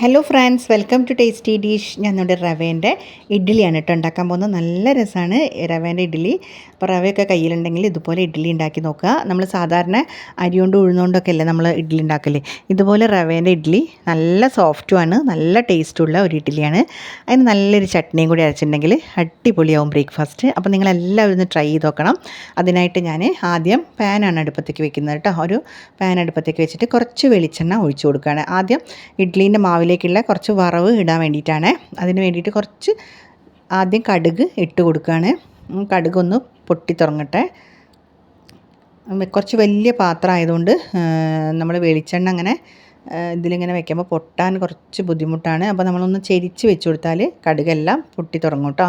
Hello friends welcome to tasty dish ഞാൻ നമ്മുടെ റവേന്റെ ഇഡ്ഡലിയാണ് കേട്ടോ ഉണ്ടാക്കാൻ പോകുന്നത്. നല്ല രസമാണ് റവേന്റെ ഇഡ്ഡലി. അപ്പോൾ റവയൊക്കെ കയ്യിലുണ്ടെങ്കിൽ ഇതുപോലെ ഇഡ്ഡലി ഉണ്ടാക്കി നോക്കുക. നമ്മൾ സാധാരണ അരി കൊണ്ട് ഉഴുന്നുകൊണ്ടൊക്കെ അല്ലേ നമ്മൾ ഇഡ്ഡലി ഉണ്ടാക്കൽ? ഇതുപോലെ റവേന്റെ ഇഡ്ഡലി നല്ല സോഫ്റ്റുമാണ് നല്ല ടേസ്റ്റുള്ള ഒരു ഇഡ്ഡലിയാണ്. അതിന് നല്ലൊരു ചട്നിയും കൂടി അരച്ചിട്ടുണ്ടെങ്കിൽ അടിപൊളിയാവും ബ്രേക്ക്ഫാസ്റ്റ് അപ്പോൾ നിങ്ങളെല്ലാവരും ഒന്ന് ട്രൈ ചെയ്ത് നോക്കണം. അതിനായിട്ട് ഞാൻ ആദ്യം പാനാണ് അടുപ്പത്തേക്ക് വെക്കുന്നത് കേട്ടോ. ഒരു പാൻ അടുപ്പത്തേക്ക് വെച്ചിട്ട് കുറച്ച് വെളിച്ചെണ്ണ ഒഴിച്ചു കൊടുക്കുകയാണ്. ആദ്യം ഇഡ്ഡലീന്റെ മാവിലേക്കുള്ള കുറച്ച് വറവ് ഇടാൻ വേണ്ടിയിട്ടാണ്. അതിന് വേണ്ടിയിട്ട് കുറച്ച് ആദ്യം കടുക് ഇട്ട് കൊടുക്കുകയാണ്. കടുകൊന്ന് കടുക് പൊട്ടി തുറങ്ങട്ടെ കുറച്ച് വലിയ പാത്രം ആയതുകൊണ്ട് നമ്മൾ വെളിച്ചെണ്ണ അങ്ങനെ ഇതിലിങ്ങനെ വെക്കുമ്പോൾ പൊട്ടാൻ കുറച്ച് ബുദ്ധിമുട്ടാണ്. അപ്പോൾ നമ്മളൊന്ന് ചെരിച്ച് വെച്ച് കൊടുത്താൽ കടുകെല്ലാം പൊട്ടി കേട്ടോ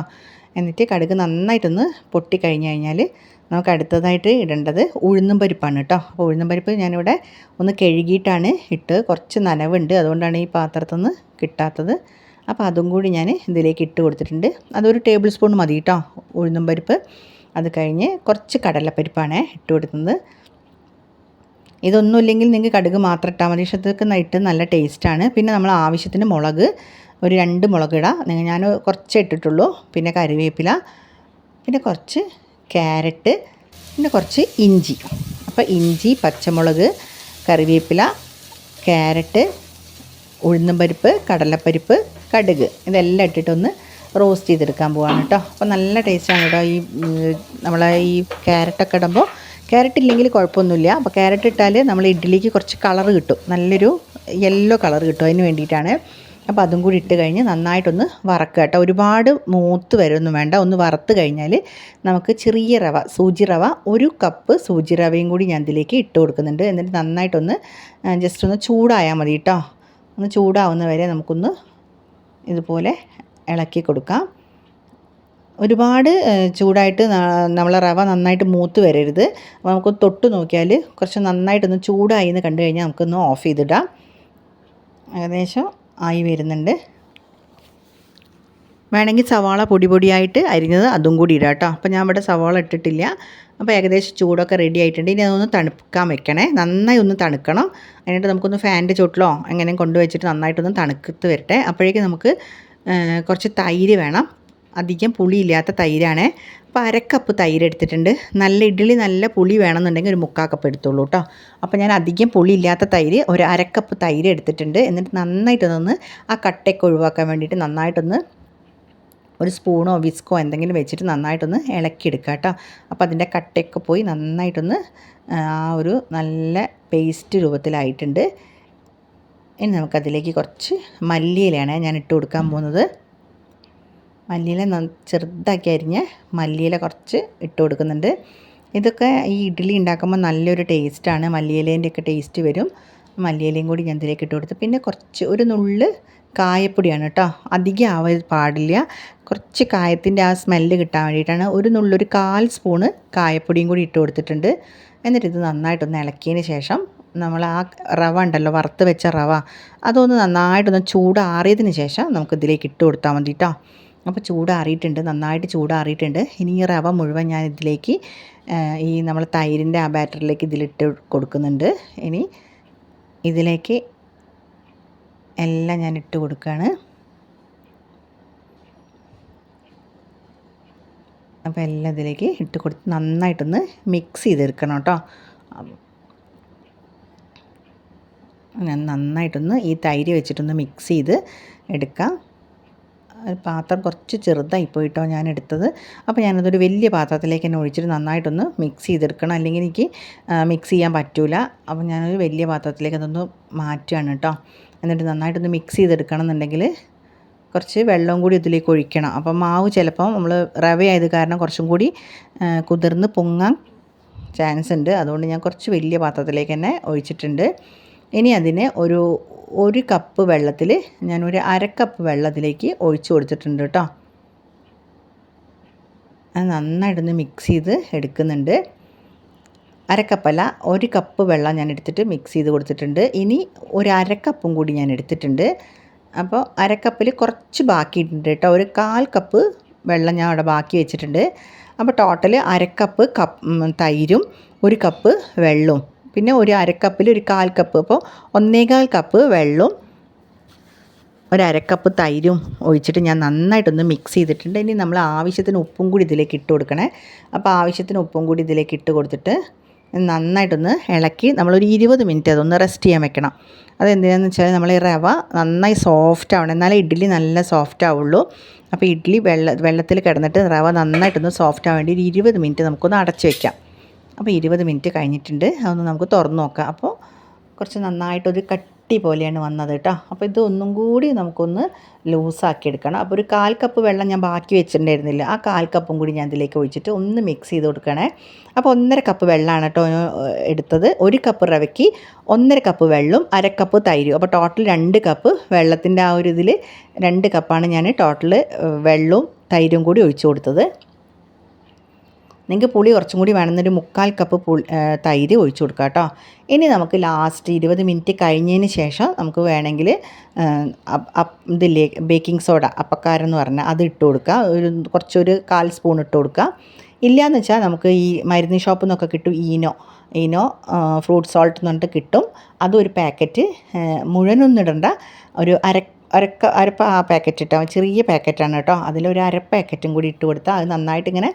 എന്നിട്ട് കടുക് നന്നായിട്ടൊന്ന് പൊട്ടി കഴിഞ്ഞ് കഴിഞ്ഞാൽ നമുക്ക് അടുത്തതായിട്ട് ഇടേണ്ടത് ഉഴുന്നും പരിപ്പാണ് കേട്ടോ. അപ്പോൾ ഉഴുന്നും പരിപ്പ് ഞാനിവിടെ ഒന്ന് കഴുകിയിട്ടാണ് ഇട്ട് കുറച്ച് നനവുണ്ട്. അതുകൊണ്ടാണ് ഈ പാത്രത്തിൽ നിന്ന് കിട്ടാത്തത്. അപ്പോൾ അതും കൂടി ഞാൻ ഇതിലേക്ക് ഇട്ട് കൊടുത്തിട്ടുണ്ട്. അതൊരു ടേബിൾ സ്പൂൺ മതി കേട്ടോ ഉഴുന്നും പരിപ്പ്. അത് കഴിഞ്ഞ് കുറച്ച് കടലപ്പരിപ്പാണ് ഇട്ട് കൊടുക്കുന്നത്. ഇതൊന്നുമില്ലെങ്കിൽ നിങ്ങൾക്ക് കടുക് മാത്രം ഇട്ടാൽ മതി. പക്ഷേ ഇട്ട് നല്ല ടേസ്റ്റാണ് പിന്നെ നമ്മൾ ആവശ്യത്തിന് മുളക് ഒരു രണ്ട് മുളക് ഇടാം. ഞാൻ കുറച്ചേ ഇട്ടിട്ടുള്ളൂ. പിന്നെ കറിവേപ്പില പിന്നെ കുറച്ച് ക്യാരറ്റ് പിന്നെ കുറച്ച് ഇഞ്ചി. അപ്പോൾ ഇഞ്ചി പച്ചമുളക് കറിവേപ്പില ക്യാരറ്റ് ഉഴുന്നും പരിപ്പ് കടലപ്പരിപ്പ് കടുക് ഇതെല്ലാം ഇട്ടിട്ടൊന്ന് റോസ്റ്റ് ചെയ്തെടുക്കാൻ പോവാണ് കേട്ടോ അപ്പോൾ നല്ല ടേസ്റ്റാണ് കേട്ടോ ഈ നമ്മളെ ഈ ക്യാരറ്റൊക്കെ ഇടുമ്പോൾ ക്യാരറ്റ് ഇല്ലെങ്കിൽ കുഴപ്പമൊന്നുമില്ല. അപ്പോൾ ക്യാരറ്റ് ഇട്ടാൽ നമ്മൾ ഇഡ്ഡലിക്ക് കുറച്ച് കളർ കിട്ടും. നല്ലൊരു യെല്ലോ കളർ കിട്ടും. അതിന് വേണ്ടിയിട്ടാണ് അപ്പോൾ അതും കൂടി ഇട്ട് കഴിഞ്ഞ് നന്നായിട്ടൊന്ന് വറക്കുക കേട്ടോ. ഒരുപാട് മൂത്ത് വരുമൊന്നും വേണ്ട. ഒന്ന് വറുത്ത് കഴിഞ്ഞാൽ നമുക്ക് ചെറിയ റവ സൂചി റവ ഒരു കപ്പ് സൂചി റവയും കൂടി ഞാൻ ഇതിലേക്ക് ഇട്ട് കൊടുക്കുന്നുണ്ട്. എന്നിട്ട് നന്നായിട്ടൊന്ന് ജസ്റ്റ് ഒന്ന് ചൂടായാൽ മതി കേട്ടോ. ഒന്ന് ചൂടാവുന്ന വരെ നമുക്കൊന്ന് ഇതുപോലെ ഇളക്കി കൊടുക്കാം. ഒരുപാട് ചൂടായിട്ട് നമ്മളെ റവ നന്നായിട്ട് മൂത്ത് വരരുത്. അപ്പോൾ നമുക്ക് തൊട്ട് നോക്കിയാൽ കുറച്ച് നന്നായിട്ടൊന്ന് ചൂടായി എന്ന് കണ്ടു കഴിഞ്ഞാൽ നമുക്കൊന്ന് ഓഫ് ചെയ്തിടാം. ഏകദേശം ആയി വരുന്നുണ്ട്. വേണമെങ്കിൽ സവാള പൊടി പൊടിയായിട്ട് അരിഞ്ഞത് അതും കൂടി ഇടാം കേട്ടോ. അപ്പോൾ ഞാൻ ഇവിടെ സവാള ഇട്ടിട്ടില്ല. അപ്പോൾ ഏകദേശം ചൂടൊക്കെ റെഡി ആയിട്ടുണ്ട്. ഇനി അതൊന്ന് തണുക്കാൻ വെക്കണേ. നന്നായി ഒന്ന് തണുക്കണം. എന്നിട്ട് നമുക്കൊന്ന് ഫാന്റെ ചുട്ടിലോ എങ്ങനെയും കൊണ്ടുവച്ചിട്ട് നന്നായിട്ടൊന്ന് തണുക്കത്ത് വരട്ടെ. അപ്പോഴേക്കും നമുക്ക് കുറച്ച് തൈര് വേണം. അധികം പുളിയില്ലാത്ത തൈരാണ്. അപ്പോൾ അരക്കപ്പ് തൈര് എടുത്തിട്ടുണ്ട്. നല്ല ഇഡ്ഡലി നല്ല പുളി വേണമെന്നുണ്ടെങ്കിൽ ഒരു മുക്കാൽ കപ്പ് എടുത്തോളൂ കേട്ടോ അപ്പോൾ ഞാൻ അധികം പുളി ഇല്ലാത്ത തൈര് ഒരു അരക്കപ്പ് തൈര് എടുത്തിട്ടുണ്ട്. എന്നിട്ട് നന്നായിട്ടൊന്ന് ആ കട്ടയൊക്കെ ഒഴിവാക്കാൻ വേണ്ടിയിട്ട് നന്നായിട്ടൊന്ന് ഒരു സ്പൂണോ വിസ്കോ എന്തെങ്കിലും വെച്ചിട്ട് നന്നായിട്ടൊന്ന് ഇളക്കിയെടുക്കുക കേട്ടോ അപ്പോൾ അതിന്റെ കട്ടയൊക്കെ പോയി നന്നായിട്ടൊന്ന് ആ ഒരു നല്ല പേസ്റ്റ് രൂപത്തിലായിട്ടുണ്ട്. ഇനി നമുക്കതിലേക്ക് കുറച്ച് മല്ലിയിലാണ് ഞാൻ ഇട്ട് കൊടുക്കാൻ പോകുന്നത്. മല്ലിയില ചെറുതാക്കി അരിഞ്ഞ് മല്ലിയില കുറച്ച് ഇട്ട് കൊടുക്കുന്നുണ്ട്. ഇതൊക്കെ ഈ ഇഡ്ഡലി ഉണ്ടാക്കുമ്പോൾ നല്ലൊരു ടേസ്റ്റാണ്. മല്ലിയിലേന്റെ ഒക്കെ ടേസ്റ്റ് വരും. മല്ലിയിലയും കൂടി ഞാൻ ഇതിലേക്ക് ഇട്ട് കൊടുത്ത് പിന്നെ കുറച്ച് ഒരു നുള്ള് കായപ്പൊടിയാണ് കേട്ടോ. അധികം ആവാൻ പാടില്ല. കുറച്ച് കായത്തിന്റെ ആ സ്മെല്ല് കിട്ടാൻ വേണ്ടിയിട്ടാണ് ഒരു നുള്ളൊരു കാൽ സ്പൂണ് കായപ്പൊടിയും കൂടി ഇട്ട് കൊടുത്തിട്ടുണ്ട്. എന്നിട്ട് ഇത് നന്നായിട്ടൊന്ന് ഇളക്കിയതിന് ശേഷം നമ്മൾ ആ റവ ഉണ്ടല്ലോ വറുത്ത് വെച്ച റവ അതൊന്ന് നന്നായിട്ടൊന്ന് ചൂടാറിയതിന് ശേഷം നമുക്ക് ഇതിലേക്ക് ഇട്ട് കൊടുത്താൽ മതി കേട്ടോ. അപ്പോൾ ചൂടാറിയിട്ടുണ്ട് നന്നായിട്ട് ചൂടാറിയിട്ടുണ്ട്. ഇനി ഈ റവ മുഴുവൻ ഞാൻ ഇതിലേക്ക് ഈ നമ്മൾ തൈരിന്റെ ആ ബാറ്ററിലേക്ക് ഇതിലിട്ട് കൊടുക്കുന്നുണ്ട്. ഇനി ഇതിലേക്ക് എല്ലാം ഞാൻ ഇട്ട് കൊടുക്കുകയാണ് അപ്പോൾ എല്ലാം ഇതിലേക്ക് ഇട്ട് കൊടുത്ത് നന്നായിട്ടൊന്ന് മിക്സ് ചെയ്തെടുക്കണം കേട്ടോ. ഞാൻ നന്നായിട്ടൊന്ന് ഈ തൈര് വെച്ചിട്ടൊന്ന് മിക്സ് ചെയ്ത് എടുക്കാം. പാത്രം കുറച്ച് ചെറുതായി പോയിട്ടോ ഞാൻ എടുത്തത് അപ്പോൾ ഞാനതൊരു വലിയ പാത്രത്തിലേക്ക് തന്നെ ഒഴിച്ചിട്ട് നന്നായിട്ടൊന്ന് മിക്സ് ചെയ്തെടുക്കണം. അല്ലെങ്കിൽ എനിക്ക് മിക്സ് ചെയ്യാൻ പറ്റൂല. അപ്പോൾ ഞാനൊരു വലിയ പാത്രത്തിലേക്ക് അതൊന്ന് മാറ്റുകയാണ് കേട്ടോ. എന്നിട്ട് നന്നായിട്ടൊന്ന് മിക്സ് ചെയ്തെടുക്കണം എന്നുണ്ടെങ്കിൽ കുറച്ച് വെള്ളവും കൂടി ഇതിലേക്ക് ഒഴിക്കണം. അപ്പം മാവ് ചിലപ്പം നമ്മൾ റവ ആയത് കാരണം കുറച്ചും കൂടി കുതിർന്ന് പൊങ്ങാൻ ചാൻസ് ഉണ്ട്. അതുകൊണ്ട് ഞാൻ കുറച്ച് വലിയ പാത്രത്തിലേക്ക് തന്നെ ഒഴിച്ചിട്ടുണ്ട്. ഇനി അതിനെ ഒരു ഒരു കപ്പ് വെള്ളത്തിൽ ഞാൻ ഒരു അര കപ്പ് വെള്ളം അതിലേക്ക് ഒഴിച്ചു കൊടുത്തിട്ടുണ്ട് കേട്ടോ അത് നന്നായിട്ടൊന്ന് മിക്സ് ചെയ്ത് എടുക്കുന്നുണ്ട്. അരക്കപ്പല്ല ഒരു കപ്പ് വെള്ളം ഞാൻ എടുത്തിട്ട് മിക്സ് ചെയ്ത് കൊടുത്തിട്ടുണ്ട്. ഇനി ഒരു അരക്കപ്പും കൂടി ഞാൻ എടുത്തിട്ടുണ്ട്. അപ്പോൾ അരക്കപ്പിൽ കുറച്ച് ബാക്കിയിട്ടുണ്ട് കേട്ടോ ഒരു കാൽ കപ്പ് വെള്ളം ഞാൻ അവിടെ ബാക്കി വെച്ചിട്ടുണ്ട്. അപ്പോൾ ടോട്ടൽ അരക്കപ്പ് കപ്പ് തൈരും ഒരു കപ്പ് വെള്ളവും. പിന്നെ ഒരു അരക്കപ്പിൽ ഒരു കാൽ കപ്പ് അപ്പോൾ ഒന്നേകാൽ കപ്പ് വെള്ളവും ഒരു അരക്കപ്പ് തൈരും ഒഴിച്ചിട്ട് ഞാൻ നന്നായിട്ടൊന്ന് മിക്സ് ചെയ്തിട്ടുണ്ട്. ഇനി നമ്മൾ ആവശ്യത്തിന് ഉപ്പും കൂടി ഇതിലേക്ക് ഇട്ട് കൊടുക്കണേ. അപ്പോൾ ആവശ്യത്തിന് ഉപ്പും കൂടി ഇതിലേക്ക് ഇട്ട് കൊടുത്തിട്ട് നന്നായിട്ടൊന്ന് ഇളക്കി നമ്മളൊരു ഇരുപത് മിനിറ്റ് അതൊന്ന് റെസ്റ്റ് ചെയ്യാൻ വെക്കണം. അതെന്തിനാന്ന് വെച്ചാൽ നമ്മൾ ഈ റവ നന്നായി സോഫ്റ്റ് ആവണം. എന്നാലേ ഇഡ്ഡലി നല്ല സോഫ്റ്റ് ആവുള്ളൂ. അപ്പോൾ ഇഡ്ഡലി വെള്ള വെള്ളത്തിൽ കിടന്നിട്ട് റവ നന്നായിട്ടൊന്ന് സോഫ്റ്റ് ആവേണ്ടി ഒരു ഇരുപത് മിനിറ്റ് നമുക്കൊന്ന് അടച്ച് വയ്ക്കാം അപ്പോൾ ഇരുപത് മിനിറ്റ് കഴിഞ്ഞിട്ടുണ്ട്. അതൊന്ന് നമുക്ക് തുറന്നു നോക്കാം. അപ്പോൾ കുറച്ച് നന്നായിട്ടൊരു കട്ട് പോലെയാണ് വന്നത് കേട്ടോ. അപ്പോൾ ഇത് ഒന്നും കൂടി നമുക്കൊന്ന് ലൂസാക്കി എടുക്കണം. അപ്പോൾ ഒരു കാൽ കപ്പ് വെള്ളം ഞാൻ ബാക്കി വെച്ചിട്ടുണ്ടായിരുന്നില്ല. ആ കാൽ കപ്പും കൂടി ഞാൻ ഇതിലേക്ക് ഒഴിച്ചിട്ട് ഒന്ന് മിക്സ് ചെയ്ത് കൊടുക്കണേ. അപ്പോൾ ഒന്നര കപ്പ് വെള്ളമാണ് കേട്ടോ എടുത്തത്. ഒരു കപ്പ് റവയ്ക്ക് ഒന്നര കപ്പ് വെള്ളം അര കപ്പ് തൈരും. അപ്പോൾ ടോട്ടൽ രണ്ട് കപ്പ് വെള്ളത്തിന്റെ ആ ഒരു ഇതിൽ രണ്ട് കപ്പാണ് ഞാൻ ടോട്ടൽ വെള്ളവും തൈരും കൂടി ഒഴിച്ചു കൊടുത്തത്. നിങ്ങൾക്ക് പുളി കുറച്ചും കൂടി വേണമെന്നൊരു മുക്കാൽ കപ്പ് പുളി തൈര് ഒഴിച്ചു കൊടുക്കുക കേട്ടോ. ഇനി നമുക്ക് ലാസ്റ്റ് ഇരുപത് മിനിറ്റ് കഴിഞ്ഞതിന് ശേഷം നമുക്ക് വേണമെങ്കിൽ ഇതില്ലേ ബേക്കിംഗ് സോഡ അപ്പക്കാരെന്ന് പറഞ്ഞാൽ അത് ഇട്ട് കൊടുക്കുക. ഒരു കുറച്ചൊരു കാൽ സ്പൂൺ ഇട്ട് കൊടുക്കുക. ഇല്ലയെന്ന് വെച്ചാൽ നമുക്ക് ഈ മരുന്ന് ഷോപ്പിൽ നിന്നൊക്കെ കിട്ടും ഈനോ. ഈനോ ഫ്രൂട്ട് സോൾട്ട് എന്ന് പറഞ്ഞിട്ട് കിട്ടും. അതൊരു പാക്കറ്റ് മുഴുവനൊന്നും ഇടണ്ട. ഒരു അര അരക്ക അരപ്പ ആ പാക്കറ്റ് ഇട്ടാൽ ചെറിയ പാക്കറ്റാണ് കേട്ടോ. അതിലൊരു അര പാക്കറ്റും കൂടി ഇട്ട് കൊടുത്താൽ അത് നന്നായിട്ട് ഇങ്ങനെ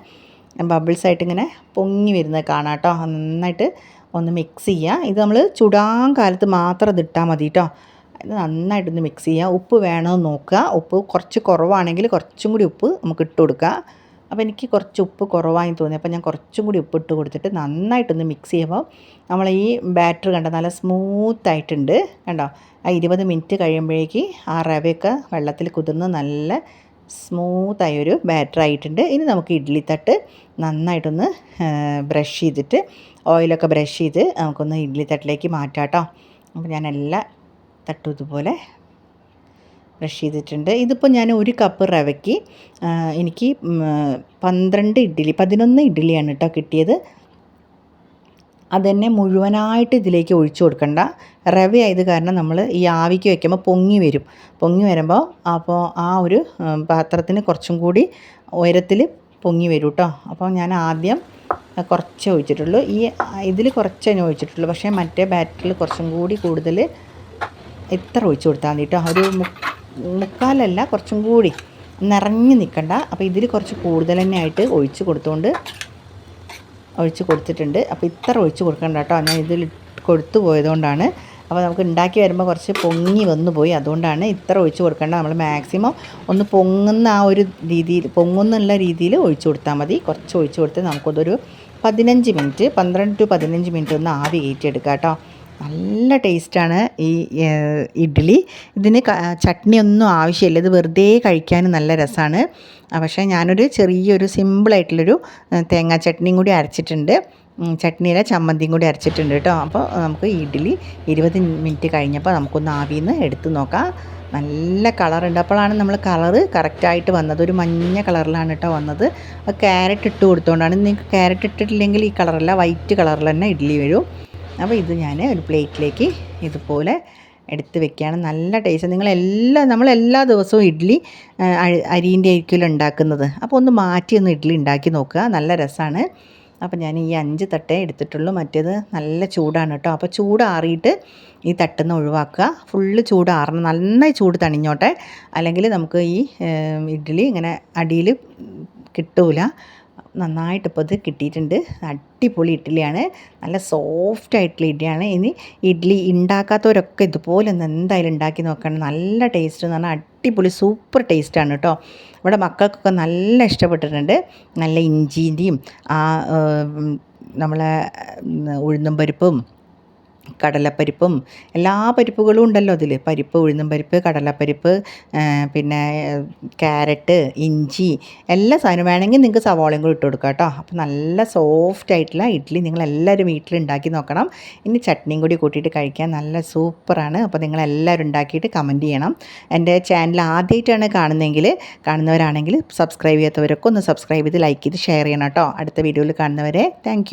ബബിൾസ് ആയിട്ട് ഇങ്ങനെ പൊങ്ങി വരുന്നത് കാണാം കേട്ടോ നന്നായിട്ട് ഒന്ന് മിക്സ് ചെയ്യുക ഇത് നമ്മൾ ചുടാൻ കാലത്ത് മാത്രം ഇത് ഇട്ടാൽ മതി കേട്ടോ ഇത് നന്നായിട്ടൊന്ന് മിക്സ് ചെയ്യുക ഉപ്പ് വേണമെന്ന് നോക്കുക. ഉപ്പ് കുറച്ച് കുറവാണെങ്കിൽ കുറച്ചും കൂടി ഉപ്പ് നമുക്ക് ഇട്ട് കൊടുക്കുക. അപ്പോൾ എനിക്ക് കുറച്ച് ഉപ്പ് കുറവായി തോന്നി. അപ്പോൾ ഞാൻ കുറച്ചും കൂടി ഉപ്പ് ഇട്ട് കൊടുത്തിട്ട് നന്നായിട്ടൊന്ന് മിക്സ് ചെയ്യുമ്പോൾ നമ്മൾ ഈ ബാറ്റർ കണ്ട നല്ല സ്മൂത്ത് ആയിട്ടുണ്ട്. കണ്ടോ? ആ ഇരുപത് മിനിറ്റ് കഴിയുമ്പോഴേക്ക് ആ റവയൊക്കെ വെള്ളത്തിൽ കുതിർന്ന് നല്ല സ്മൂത്തായൊരു ബാറ്റർ ആയിട്ടുണ്ട് ഇനി നമുക്ക് ഇഡ്ഡലി തട്ട് നന്നായിട്ടൊന്ന് ബ്രഷ് ചെയ്തിട്ട് ഓയിലൊക്കെ ബ്രഷ് ചെയ്ത് നമുക്കൊന്ന് ഇഡ്ഡലി തട്ടിലേക്ക് മാറ്റാം കേട്ടോ അപ്പോൾ ഞാൻ എല്ലാ തട്ടും ഇതുപോലെ ബ്രഷ് ചെയ്തിട്ടുണ്ട്. ഇതിപ്പോൾ ഞാൻ ഒരു കപ്പ് റവയ്ക്ക് എനിക്ക് പന്ത്രണ്ട് ഇഡ്ഡലി പതിനൊന്ന് ഇഡ്ഡലിയാണ് കേട്ടോ കിട്ടിയത്. അതന്നെ മുഴുവനായിട്ട് ഇതിലേക്ക് ഒഴിച്ചു കൊടുക്കണ്ട. റവ ആയത് കാരണം നമ്മൾ ഈ ആവിക്ക് വയ്ക്കുമ്പോൾ പൊങ്ങി വരും. പൊങ്ങി വരുമ്പോൾ അപ്പോൾ ആ ഒരു പാത്രത്തിന് കുറച്ചും കൂടി ഉയരത്തിൽ പൊങ്ങി വരും കേട്ടോ അപ്പോൾ ഞാൻ ആദ്യം കുറച്ച് ഒഴിച്ചിട്ടുള്ളൂ. ഈ ഇതിൽ കുറച്ച് തന്നെ ഒഴിച്ചിട്ടുള്ളൂ. പക്ഷേ മറ്റേ ബാറ്ററിൽ കുറച്ചും കൂടി കൂടുതൽ എത്ര ഒഴിച്ചു കൊടുത്താൽ മതി കേട്ടോ ഒരു മുക്കാലല്ല കുറച്ചും കൂടി നിറഞ്ഞു നിൽക്കണ്ട. അപ്പോൾ ഇതിൽ കുറച്ച് കൂടുതൽ തന്നെ ആയിട്ട് ഒഴിച്ച് കൊടുത്തുകൊണ്ട് ഒഴിച്ച് കൊടുത്തിട്ടുണ്ട്. അപ്പോൾ ഇത്ര ഒഴിച്ച് കൊടുക്കണ്ട കേട്ടോ. ഞാൻ ഇതിൽ കൊടുത്തു പോയതുകൊണ്ടാണ്. അപ്പോൾ നമുക്ക് ഉണ്ടാക്കി വരുമ്പോൾ കുറച്ച് പൊങ്ങി വന്നു പോയി. അതുകൊണ്ടാണ് ഇത്ര ഒഴിച്ച് കൊടുക്കേണ്ട നമ്മൾ മാക്സിമം ഒന്ന് പൊങ്ങുന്ന ആ ഒരു രീതിയിൽ പൊങ്ങുന്നുള്ള രീതിയിൽ ഒഴിച്ച് കൊടുത്താൽ മതി. കുറച്ച് ഒഴിച്ച് കൊടുത്ത് നമുക്കതൊരു പതിനഞ്ച് മിനിറ്റ് പന്ത്രണ്ട് ടു പതിനഞ്ച് മിനിറ്റ് ഒന്ന് ആവി കയറ്റിയെടുക്കാം കേട്ടോ. നല്ല ടേസ്റ്റാണ് ഈ ഇഡ്ഡലി. ഇതിന് ചട്നി ഒന്നും ആവശ്യമില്ല. ഇത് വെറുതെ കഴിക്കാൻ നല്ല രസമാണ് പക്ഷേ ഞാനൊരു ചെറിയൊരു സിമ്പിളായിട്ടുള്ളൊരു തേങ്ങാ ചട്നിയും കൂടി അരച്ചിട്ടുണ്ട്. ചട്നിയിലെ ചമ്മന്തിയും കൂടി അരച്ചിട്ടുണ്ട് കേട്ടോ. അപ്പോൾ നമുക്ക് ഇഡ്ഡലി ഇരുപത് മിനിറ്റ് കഴിഞ്ഞപ്പോൾ നമുക്കൊന്ന് ആവിയിൽ നിന്ന് എടുത്ത് നോക്കാം. നല്ല കളറുണ്ട്. അപ്പോഴാണ് നമ്മൾ കളറ് കറക്റ്റായിട്ട് വന്നത്. ഒരു മഞ്ഞ കളറിലാണ് കേട്ടോ വന്നത്. ക്യാരറ്റ് ഇട്ട് കൊടുത്തുകൊണ്ടാണ് നിങ്ങൾക്ക് ക്യാരറ്റ് ഇട്ടിട്ടില്ലെങ്കിൽ ഈ കളറല്ല വൈറ്റ് കളറിൽ തന്നെ ഇഡ്ഡലി വരും. അപ്പോൾ ഇത് ഞാൻ ഒരു പ്ലേറ്റിലേക്ക് ഇതുപോലെ എടുത്ത് വെക്കുകയാണ്. നല്ല ടേസ്റ്റ്. നിങ്ങളെല്ലാം നമ്മളെല്ലാ ദിവസവും ഇഡ്ഡലി അരിന്റെ ആയിരിക്കുമല്ലോ ഉണ്ടാക്കുന്നത്. അപ്പോൾ ഒന്ന് മാറ്റി ഒന്ന് ഇഡ്ഡലി ഉണ്ടാക്കി നോക്കുക. നല്ല രസമാണ്. അപ്പോൾ ഞാൻ ഈ അഞ്ച് തട്ടേ എടുത്തിട്ടുള്ളൂ. മറ്റേത് നല്ല ചൂടാണ് കേട്ടോ. അപ്പോൾ ചൂടാറിയിട്ട് ഈ തട്ടുന്ന ഒഴിവാക്കുക. ഫുള്ള് ചൂടാറണം നന്നായി ചൂട് തണിഞ്ഞോട്ടെ. അല്ലെങ്കിൽ നമുക്ക് ഈ ഇഡ്ഡലി ഇങ്ങനെ അടിയിൽ കിട്ടൂല. നന്നായിട്ട് ഇപ്പോൾ ഇത് കിട്ടിയിട്ടുണ്ട്. അടിപൊളി ഇഡ്ഡലിയാണ്. നല്ല സോഫ്റ്റ് ആയിട്ടുള്ള ഇഡ്ഡലിയാണ്. ഇനി ഇഡ്ഡലി ഉണ്ടാക്കാത്തവരൊക്കെ ഇതുപോലെ ഒന്ന് എന്തായാലും ഉണ്ടാക്കി നോക്കണം. നല്ല ടേസ്റ്റ് എന്ന് പറഞ്ഞാൽ അടിപൊളി സൂപ്പർ ടേസ്റ്റാണ് കേട്ടോ ഇവിടെ മക്കൾക്കൊക്കെ നല്ല ഇഷ്ടപ്പെട്ടിട്ടുണ്ട്. നല്ല ഇഞ്ചിന്റെയും ആ നമ്മളെ ഉഴുന്നും പരിപ്പും കടലപ്പരിപ്പും എല്ലാ പരിപ്പുകളും ഉണ്ടല്ലോ അതിൽ പരിപ്പ് ഉഴുന്നും പരിപ്പ് കടലപ്പരിപ്പ് പിന്നെ ക്യാരറ്റ് ഇഞ്ചി എല്ലാ സാധനവും വേണമെങ്കിൽ നിങ്ങൾക്ക് സവാളയും കൂടി ഇട്ട് കൊടുക്കുക കേട്ടോ. അപ്പോൾ നല്ല സോഫ്റ്റ് ആയിട്ടുള്ള ഇഡ്ഡലി നിങ്ങളെല്ലാവരും വീട്ടിൽ ഉണ്ടാക്കി നോക്കണം. ഇനി ചട്നിയും കൂടി കൂട്ടിയിട്ട് കഴിക്കാൻ നല്ല സൂപ്പറാണ് അപ്പോൾ നിങ്ങളെല്ലാവരും ഉണ്ടാക്കിയിട്ട് കമന്റ് ചെയ്യണം. എന്റെ ചാനൽ ആദ്യമായിട്ടാണ് കാണുന്നതെങ്കിൽ കാണുന്നവരാണെങ്കിൽ സബ്സ്ക്രൈബ് ചെയ്യാത്തവരൊക്കെ ഒന്ന് സബ്സ്ക്രൈബ് ചെയ്ത് ലൈക്ക് ചെയ്ത് ഷെയർ ചെയ്യണം കേട്ടോ. അടുത്ത വീഡിയോയിൽ കാണുന്നവരെ താങ്ക്